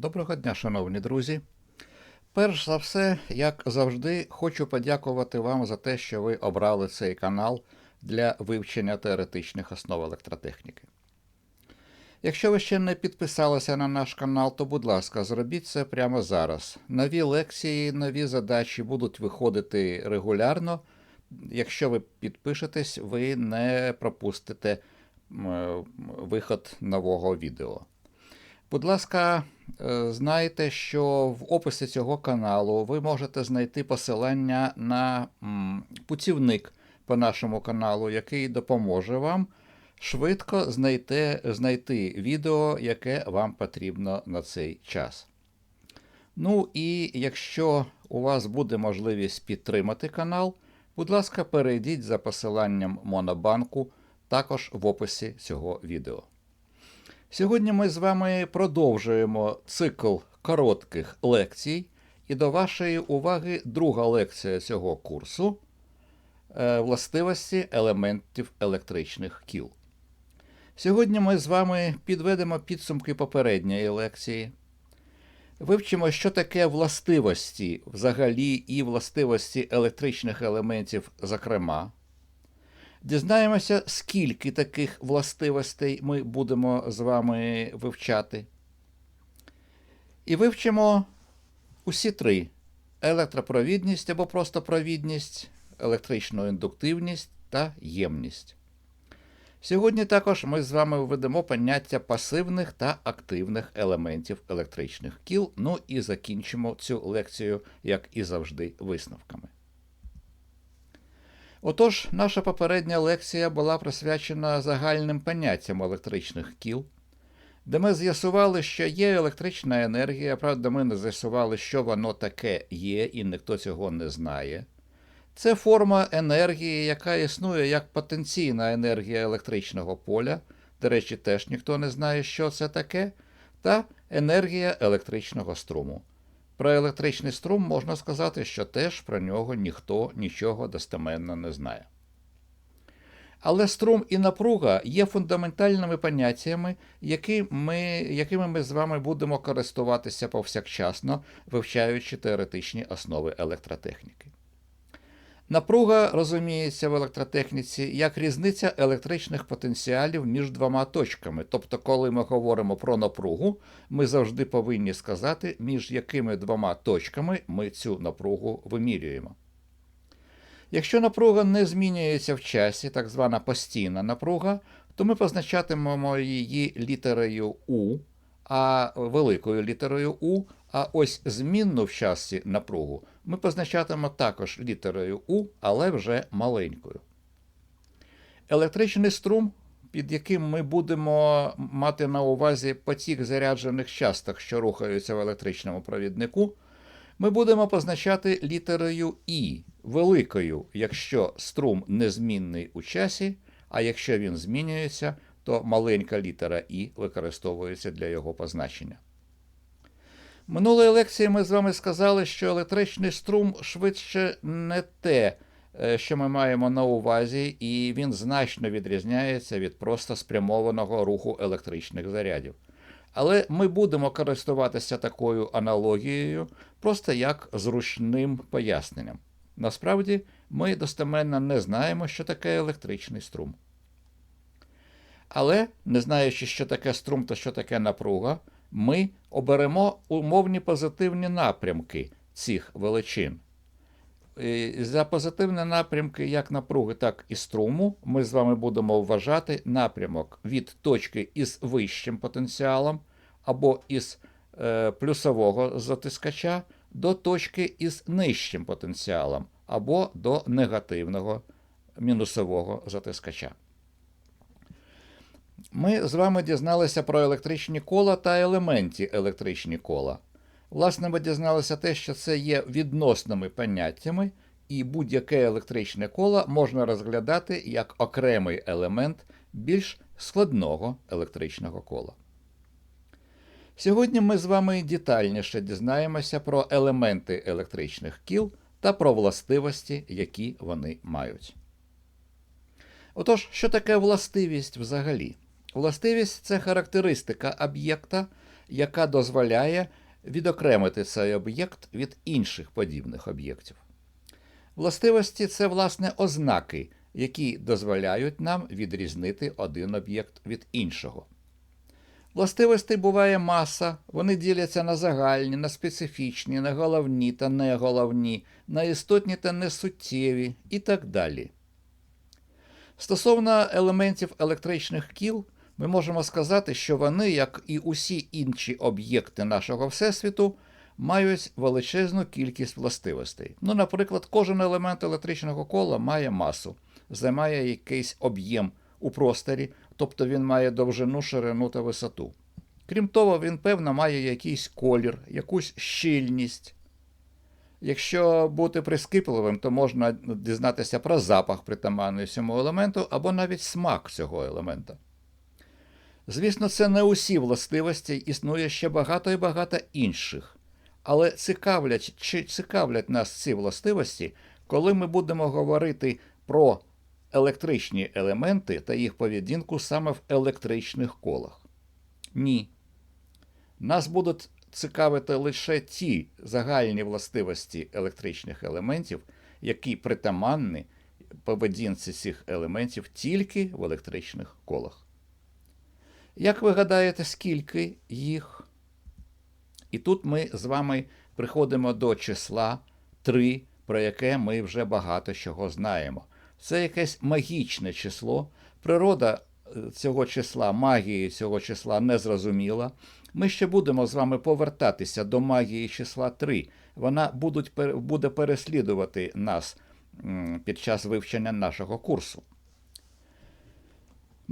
Доброго дня, шановні друзі. Перш за все, як завжди, хочу подякувати вам за те, що ви обрали цей канал для вивчення теоретичних основ електротехніки. Якщо ви ще не підписалися на наш канал, то будь ласка, зробіть це прямо зараз. Нові лекції, нові задачі будуть виходити регулярно. Якщо ви підпишетесь, ви не пропустите виход нового відео. Будь ласка, е, знайте, що в описі цього каналу ви можете знайти посилання на путівник по нашому каналу, який допоможе вам швидко знайти, знайти відео, яке вам потрібно на цей час. Ну і якщо у вас буде можливість підтримати канал, будь ласка, перейдіть за посиланням Монобанку також в описі цього відео. Сьогодні ми з вами продовжуємо цикл коротких лекцій, і до вашої уваги друга лекція цього курсу е, властивості елементів електричних кіл. Сьогодні ми з вами підведемо підсумки попередньої лекції. Вивчимо, що таке властивості взагалі і властивості електричних елементів, зокрема. Дізнаємося, скільки таких властивостей ми будемо з вами вивчати. І вивчимо усі три: електропровідність або просто провідність, електричну індуктивність та ємність. Сьогодні також ми з вами введемо поняття пасивних та активних елементів електричних кіл. Ну і закінчимо цю лекцію, як і завжди, висновками. Отож, наша попередня лекція була присвячена загальним поняттям електричних кіл, де ми з'ясували, що є електрична енергія, правда, ми не з'ясували, що воно таке є, і ніхто цього не знає. Це форма енергії, яка існує як потенційна енергія електричного поля, до речі, теж ніхто не знає, що це таке, та енергія електричного струму. Про електричний струм можна сказати, що теж про нього ніхто нічого достеменно не знає. Але струм і напруга є фундаментальними поняттями, які ми, якими ми з вами будемо користуватися повсякчасно, вивчаючи теоретичні основи електротехніки. Напруга розуміється в електротехніці як різниця електричних потенціалів між двома точками. Тобто, коли ми говоримо про напругу, ми завжди повинні сказати, між якими двома точками ми цю напругу вимірюємо. Якщо напруга не змінюється в часі, так звана постійна напруга, то ми позначатимемо її літерою У, а великою літерою У, а ось змінну в часі напругу ми позначатимемо також літерою У, але вже маленькою. Електричний струм, під яким ми будемо мати на увазі потік заряджених часток, що рухаються в електричному провіднику, ми будемо позначати літерою І великою, якщо струм незмінний у часі, а якщо він змінюється, то маленька літера І використовується для його позначення. Минулої лекції ми з вами сказали, що електричний струм швидше не те, що ми маємо на увазі, і він значно відрізняється від просто спрямованого руху електричних зарядів. Але ми будемо користуватися такою аналогією просто як зручним поясненням. Насправді, ми достеменно не знаємо, що таке електричний струм. Але, не знаючи, що таке струм та що таке напруга, ми оберемо умовні позитивні напрямки цих величин. За позитивні напрямки як напруги, так і струму ми з вами будемо вважати напрямок від точки із вищим потенціалом або із е, плюсового затискача до точки із нижчим потенціалом або до негативного мінусового затискача. Ми з вами дізналися про електричні кола та елементі електричні кола. Власне, ми дізналися те, що це є відносними поняттями, і будь-яке електричне коло можна розглядати як окремий елемент більш складного електричного кола. Сьогодні ми з вами детальніше дізнаємося про елементи електричних кіл та про властивості, які вони мають. Отож, що таке властивість взагалі? Властивість це характеристика об'єкта, яка дозволяє відокремити цей об'єкт від інших подібних об'єктів. Властивості це, власне, ознаки, які дозволяють нам відрізнити один об'єкт від іншого. Властивостей буває маса, вони діляться на загальні, на специфічні, на головні та неголовні, на істотні та несуттєві і так далі. Стосовно елементів електричних кіл, ми можемо сказати, що вони, як і усі інші об'єкти нашого Всесвіту, мають величезну кількість властивостей. Ну, наприклад, кожен елемент електричного кола має масу, займає якийсь об'єм у просторі, тобто він має довжину, ширину та висоту. Крім того, він, певно, має якийсь колір, якусь щільність. Якщо бути прискіпливим, то можна дізнатися про запах притаманний цьому елементу або навіть смак цього елемента. Звісно, це не усі властивості, існує ще багато і багато інших. Але цікавлять, чи цікавлять нас ці властивості, коли ми будемо говорити про електричні елементи та їх поведінку саме в електричних колах? Ні. Нас будуть цікавити лише ті загальні властивості електричних елементів, які притаманні поведінці цих елементів тільки в електричних колах. Як ви гадаєте, скільки їх? І тут ми з вами приходимо до числа 3, про яке ми вже багато чого знаємо. Це якесь магічне число. Природа цього числа, магії цього числа не зрозуміла. Ми ще будемо з вами повертатися до магії числа 3. Вона будуть, буде переслідувати нас під час вивчення нашого курсу.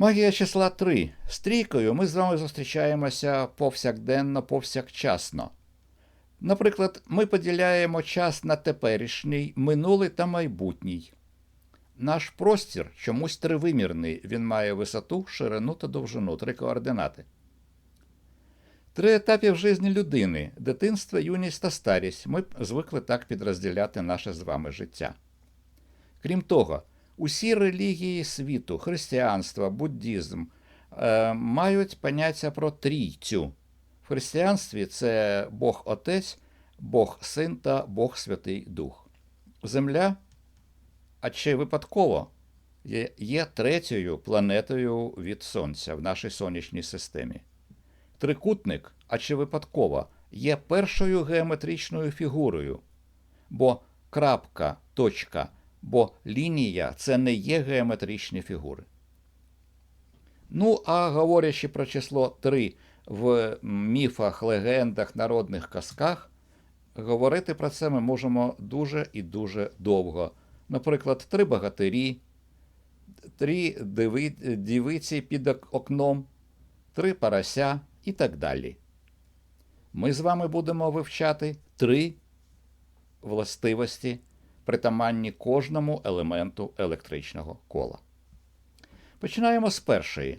Магія числа 3. З трійкою ми з вами зустрічаємося повсякденно, повсякчасно. Наприклад, ми поділяємо час на теперішній, минулий та майбутній. Наш простір чомусь тривимірний, він має висоту, ширину та довжину, три координати. Три етапи в житті людини дитинство, юність та старість. Ми звикли так підрозділяти наше з вами життя. Крім того, усі релігії світу, християнство, буддізм е, мають поняття про трійцю. В християнстві це Бог Отець, Бог Син та Бог Святий Дух. Земля, а чи випадково, є, є третьою планетою від Сонця в нашій сонячній системі. Трикутник, а чи випадково, є першою геометричною фігурою, бо крапка, точка, бо лінія це не є геометричні фігури. Ну, а говорячи про число 3 в міфах, легендах, народних казках, говорити про це ми можемо дуже і дуже довго. Наприклад, три богатирі, три диви, дівиці під окном, три парася і так далі. Ми з вами будемо вивчати три властивості, притаманні кожному елементу електричного кола. Починаємо з першої.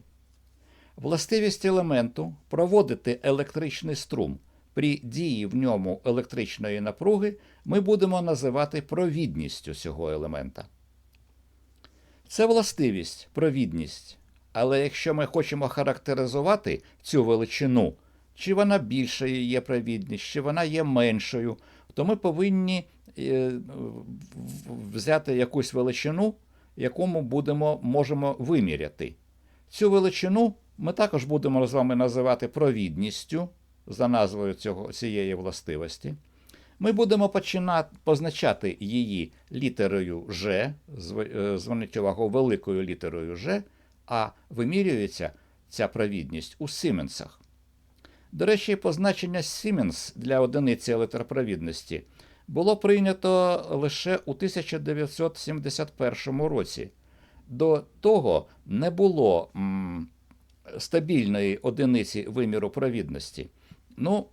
Властивість елементу проводити електричний струм при дії в ньому електричної напруги ми будемо називати провідністю цього елемента. Це властивість, провідність. Але якщо ми хочемо характеризувати цю величину, чи вона більшою є провідність, чи вона є меншою, то ми повинні взяти якусь величину, яку ми будемо, можемо виміряти. Цю величину ми також будемо з вами називати провідністю за назвою цього, цієї властивості. Ми будемо починати позначати її літерою Ж, зверніть увагу великою літерою Ж, а вимірюється ця провідність у Сіменсах. До речі, позначення Сіменс для одиниці електропровідності було прийнято лише у 1971 році. До того не було м, стабільної одиниці виміру провідності. Ну,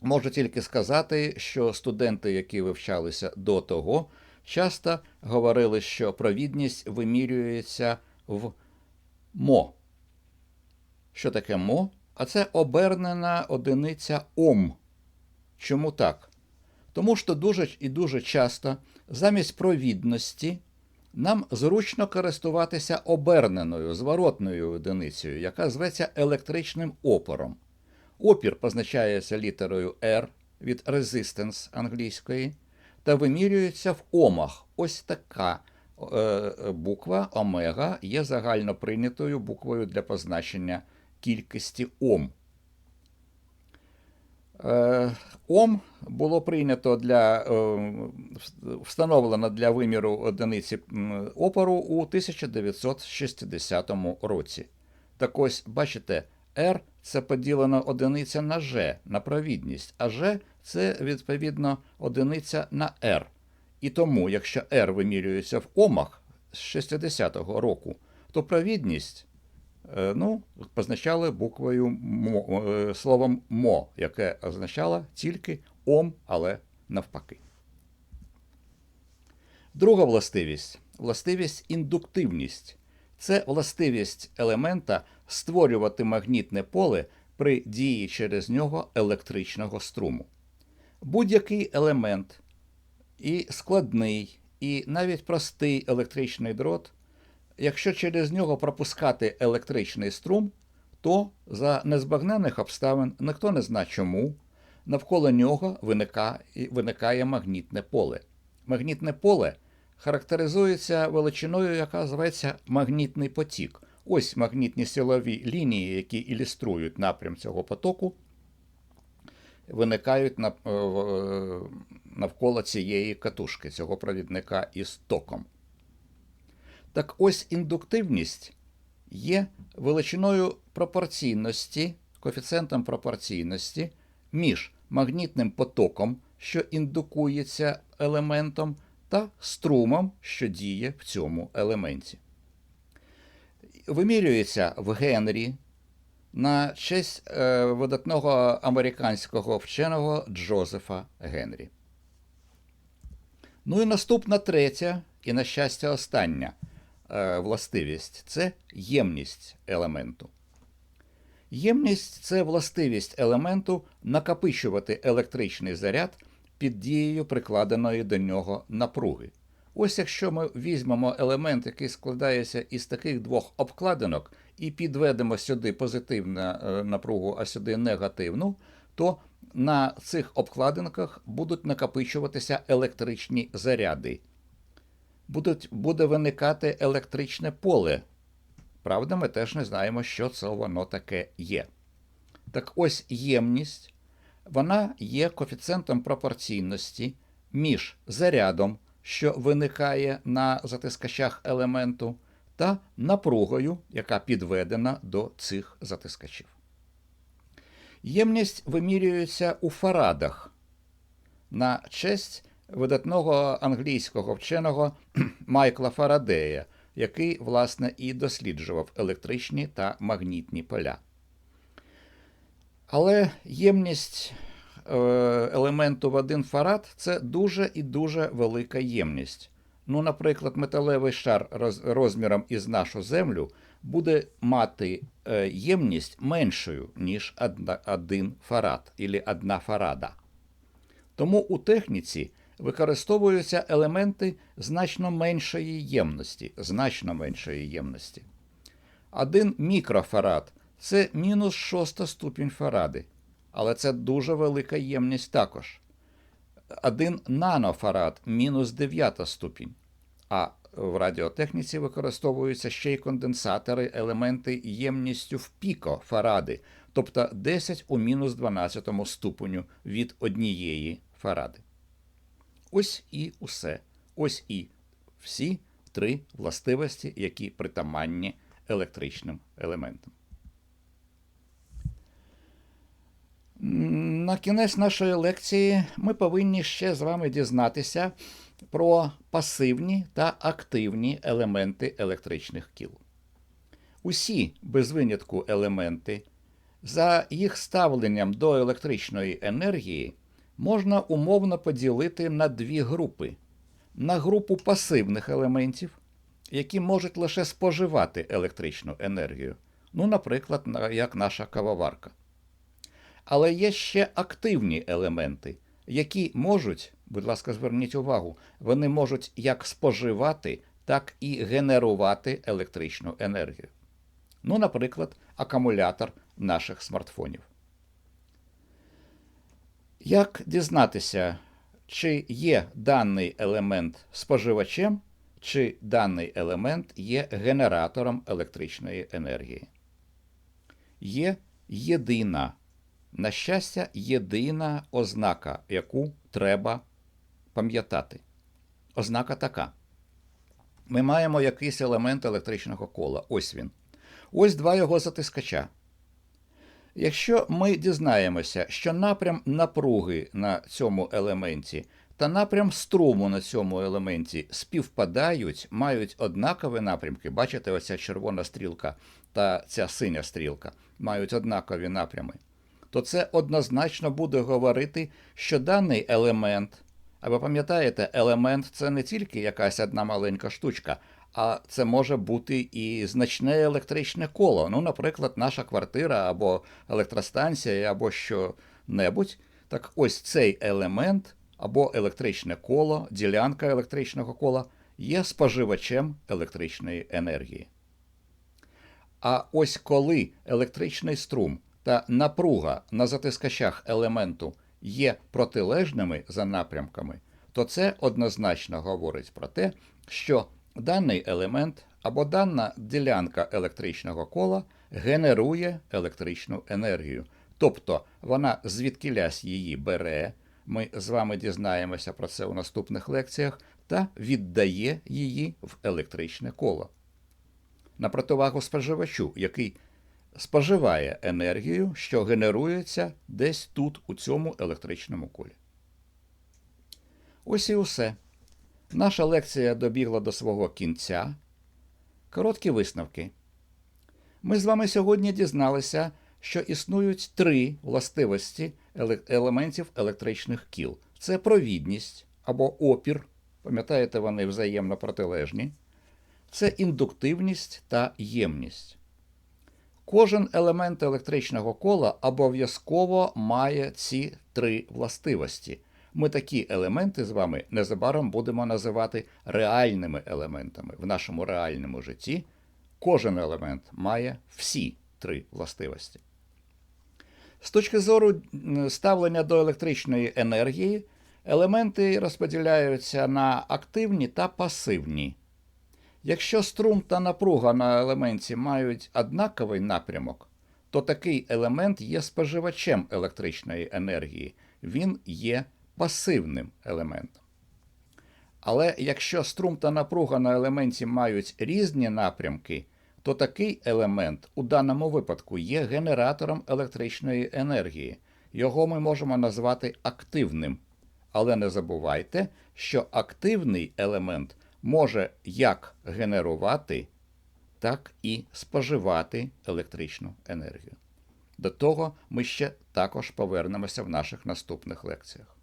можу тільки сказати, що студенти, які вивчалися до того, часто говорили, що провідність вимірюється в мо. Що таке мо? А це обернена одиниця Ом. Чому так? Тому що дуже і дуже часто замість провідності нам зручно користуватися оберненою зворотною одиницею, яка зветься електричним опором. Опір позначається літерою R від resistance англійської та вимірюється в омах. Ось така е, буква омега є загально прийнятою буквою для позначення кількості Ом. Е, Ом було прийнято для е, встановлено для виміру одиниці опору у 1960 році. Так ось, бачите, R це поділена одиниця на G, на провідність, а G це відповідно одиниця на R. І тому, якщо R вимірюється в омах з 60-го року, то провідність ну, позначали буквою мо, е, словом мо, яке означало тільки ом, але навпаки. Друга властивість властивість індуктивність. Це властивість елемента створювати магнітне поле при дії через нього електричного струму. Будь-який елемент, і складний, і навіть простий електричний дрот якщо через нього пропускати електричний струм, то за незбагненних обставин ніхто не знає чому, навколо нього виникає, виникає магнітне поле. Магнітне поле характеризується величиною, яка називається магнітний потік. Ось магнітні силові лінії, які ілюструють напрям цього потоку, виникають навколо цієї катушки, цього провідника із током. Так ось індуктивність є величиною пропорційності, коефіцієнтом пропорційності між магнітним потоком, що індукується елементом, та струмом, що діє в цьому елементі. Вимірюється в Генрі на честь е, видатного американського вченого Джозефа Генрі. Ну і наступна третя, і, на щастя, остання властивість це ємність елементу. Ємність це властивість елементу накопичувати електричний заряд під дією прикладеної до нього напруги. Ось якщо ми візьмемо елемент, який складається із таких двох обкладинок, і підведемо сюди позитивну е, напругу, а сюди негативну, то на цих обкладинках будуть накопичуватися електричні заряди будуть, буде виникати електричне поле. Правда, ми теж не знаємо, що це воно таке є. Так ось ємність, вона є коефіцієнтом пропорційності між зарядом, що виникає на затискачах елементу, та напругою, яка підведена до цих затискачів. Ємність вимірюється у фарадах на честь видатного англійського вченого Майкла Фарадея, який, власне, і досліджував електричні та магнітні поля. Але ємність е, елементу в один фарад це дуже і дуже велика ємність. Ну, Наприклад, металевий шар розміром із нашу землю буде мати е, ємність меншою, ніж один фарад, або одна фарада. Тому у техніці використовуються елементи значно меншої ємності. значно меншої ємності. Один мікрофарад це мінус шоста ступінь фаради, але це дуже велика ємність також. Один нанофарад мінус дев'ята ступінь. А в радіотехніці використовуються ще й конденсатори, елементи ємністю в пікофаради, тобто 10 у мінус 12 ступеню від однієї фаради. Ось і усе. Ось і всі три властивості, які притаманні електричним елементам. На кінець нашої лекції ми повинні ще з вами дізнатися про пасивні та активні елементи електричних кіл. Усі без винятку елементи, за їх ставленням до електричної енергії можна умовно поділити на дві групи: на групу пасивних елементів, які можуть лише споживати електричну енергію, ну, наприклад, як наша кавоварка. Але є ще активні елементи, які можуть, будь ласка, зверніть увагу, вони можуть як споживати, так і генерувати електричну енергію. Ну, наприклад, акумулятор наших смартфонів. Як дізнатися, чи є даний елемент споживачем, чи даний елемент є генератором електричної енергії? Є єдина, на щастя, єдина ознака, яку треба пам'ятати. Ознака така. Ми маємо якийсь елемент електричного кола. Ось він. Ось два його затискача. Якщо ми дізнаємося, що напрям напруги на цьому елементі та напрям струму на цьому елементі співпадають, мають однакові напрямки, бачите, оця червона стрілка та ця синя стрілка мають однакові напрями, то це однозначно буде говорити, що даний елемент, а ви пам'ятаєте, елемент це не тільки якась одна маленька штучка, а це може бути і значне електричне коло. Ну, наприклад, наша квартира або електростанція, або що-небудь. Так ось цей елемент або електричне коло, ділянка електричного кола є споживачем електричної енергії. А ось коли електричний струм та напруга на затискачах елементу є протилежними за напрямками, то це однозначно говорить про те, що даний елемент або дана ділянка електричного кола генерує електричну енергію. Тобто вона звідкилясь її бере, ми з вами дізнаємося про це у наступних лекціях, та віддає її в електричне коло. На противагу споживачу, який споживає енергію, що генерується десь тут, у цьому електричному колі. Ось і усе. Наша лекція добігла до свого кінця. Короткі висновки. Ми з вами сьогодні дізналися, що існують три властивості елементів електричних кіл: це провідність або опір, пам'ятаєте, вони взаємно протилежні, це індуктивність та ємність. Кожен елемент електричного кола обов'язково має ці три властивості. Ми такі елементи з вами незабаром будемо називати реальними елементами. В нашому реальному житті кожен елемент має всі три властивості. З точки зору ставлення до електричної енергії, елементи розподіляються на активні та пасивні. Якщо струм та напруга на елементі мають однаковий напрямок, то такий елемент є споживачем електричної енергії, він є пасивним елементом. Але якщо струм та напруга на елементі мають різні напрямки, то такий елемент у даному випадку є генератором електричної енергії. Його ми можемо назвати активним. Але не забувайте, що активний елемент може як генерувати, так і споживати електричну енергію. До того ми ще також повернемося в наших наступних лекціях.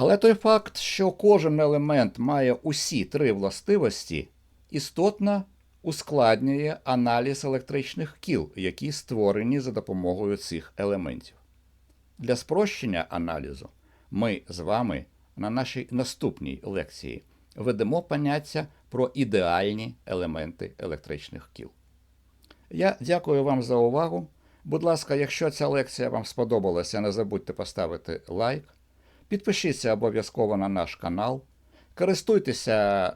Але той факт, що кожен елемент має усі три властивості, істотно ускладнює аналіз електричних кіл, які створені за допомогою цих елементів. Для спрощення аналізу ми з вами на нашій наступній лекції ведемо поняття про ідеальні елементи електричних кіл. Я дякую вам за увагу. Будь ласка, якщо ця лекція вам сподобалася, не забудьте поставити лайк. Підпишіться обов'язково на наш канал. Користуйтеся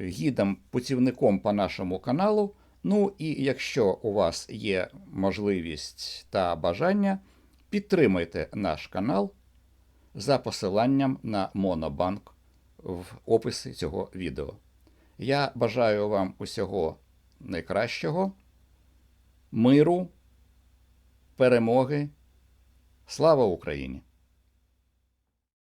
гідом, путівником по нашому каналу. Ну і якщо у вас є можливість та бажання, підтримайте наш канал за посиланням на Монобанк в описі цього відео. Я бажаю вам усього найкращого, миру, перемоги. Слава Україні!